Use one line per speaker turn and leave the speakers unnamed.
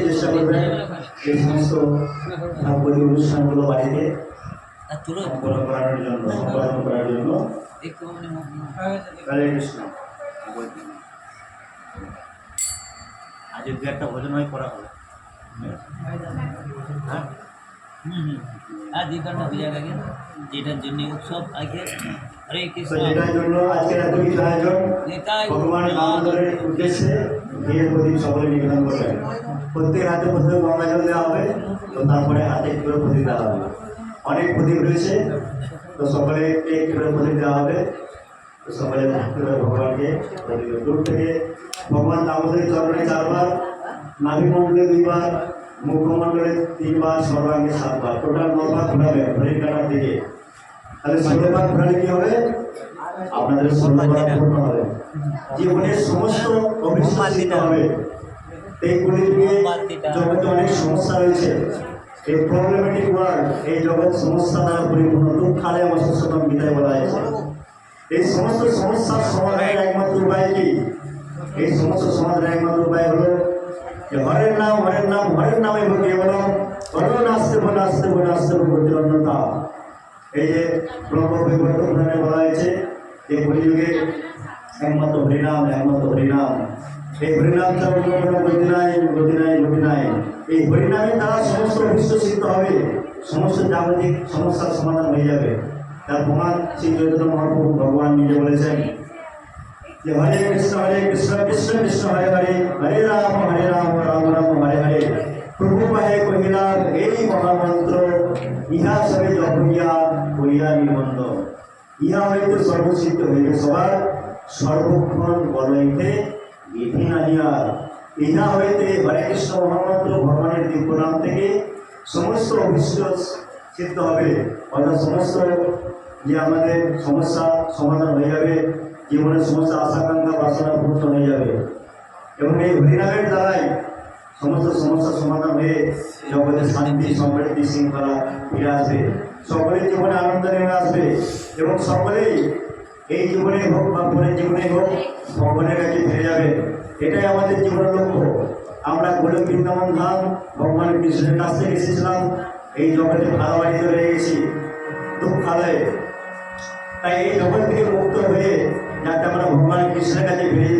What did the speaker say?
চেষ্টা করবেন এই সমস্ত অনুষ্ঠানগুলো বাড়িতে সম্পন্ন করানোর জন্য সম্পাদন করার জন্য। হরে কৃষ্ণ।
আজ দু একটা ভোজন হয় করা হবে। হ্যাঁ?
আর দুই ঘণ্টা হয়ে যাবে আগে যেটার জন্য উৎসব আগে হরে কৃষ্ণ।
জন্য আজকের এত কিছু আয়োজন
নিতাই
ভগবান দামোদরের উদ্দেশ্যে বিয়ের প্রদীপ সকলে নিবেদন করবেন প্রত্যেক হাতে প্রথমে গঙ্গা জল দেওয়া হবে তো তারপরে হাতে একটু প্রদীপ দেওয়া হবে। অনেক প্রদীপ রয়েছে তো সকলে একটু করে প্রদীপ দেওয়া হবে। তো সকলে ভগবানকে দূর থেকে ভগবান দামোদরের চরণে চারবার নাভিমণ্ডলে দুইবার মুখমণ্ডলে তিনবার সর্বাঙ্গে সাতবার। টোটাল নবার ঘোরাবে হরিণ কাটার দিকে। তাহলে ষোলোবার ঘোরালে কি হবে? আপনাদের ষোলোবার পূর্ণ হবে। জীবনের সমস্ত অভিশ্বাস দিতে হবে। এইগুলি নিয়ে জগতে অনেক সমস্যা রয়েছে। এই প্রবলেমেটিক ওয়ার্ল্ড এই জগৎ সমস্যা দ্বারা পরিপূর্ণ। দুঃখালে আমার সচেতন বিদায় বলা হয়েছে। এই সমস্ত সমস্যার সমাধানের একমাত্র উপায় কি? এই সমস্ত সমাধানের একমাত্র উপায় হলো যে হরের নাম হরের নাম হরের নামে ভোগে বলো? হরের নাচতে বলে নাচতে বলে নাচতে বলে প্রতিরন্নতা এই যে ব্রহ্ম বিবর্ত পুরাণে বলা হয়েছে যে কলিযুগে একমাত্র হরিনাম একমাত্র হরিনাম। এই হরিনাম ছাড়া অন্য কোনো এই হরিনামের দ্বারা সমস্ত অভিষ্ট সিদ্ধ হবে। সমস্ত জাগতিক সমস্যার সমাধান হয়ে যাবে। তার প্রমাণ শ্রী চৈতন্য মহাপ্রভু ভগবান নিজে বলেছেন যে হরে কৃষ্ণ হরে কৃষ্ণ কৃষ্ণ কৃষ্ণ, হরে হরে হরে রাম রাম রাম হরে হরে প্রভু পাহে কহিলাম এই মহামন্ত্র ইহা সবে জপিয়া করিয়া নিবন্ধ। ইহা হইতে সর্বসিদ্ধ হইবে সবার। সর্বক্ষণ বলইতে বিধি নাহিয়ার ইহা হইতে হরে কৃষ্ণ মহামন্ত্র ভগবানের দিব্য নাম থেকে সমস্ত অভিষ্ট সিদ্ধ হবে। অর্থাৎ সমস্ত যে আমাদের সমস্যা সমাধান হয়ে যাবে, জীবনের সমস্ত আশাকাঙ্ক্ষা বাসনা পূর্ণ হয়ে যাবে। এবং এই হরিনামের দ্বারাই সমস্ত সমস্যার সমাধান হয়ে জগতে শান্তি সমৃদ্ধি শৃঙ্খলা ফিরে আসবে। সকলের জীবনে আনন্দ নেমে আসবে এবং সকলেই এই জীবনে হোক বা পরের জীবনে হোক, ভগবানের কাছে ফিরে যাবে। এটাই আমাদের জীবনের লক্ষ্য। আমরা গোলক বৃন্দাবন ধাম ভগবান কৃষ্ণের কাছ থেকে এসেছিলাম। এই জগতে ভালো বাড়িতে রয়ে গেছি, দুঃখালয়ে। তাই এই জগৎ থেকে মুক্ত হয়ে যাতে আমরা ভগবান কৃষ্ণের কাছে ফিরে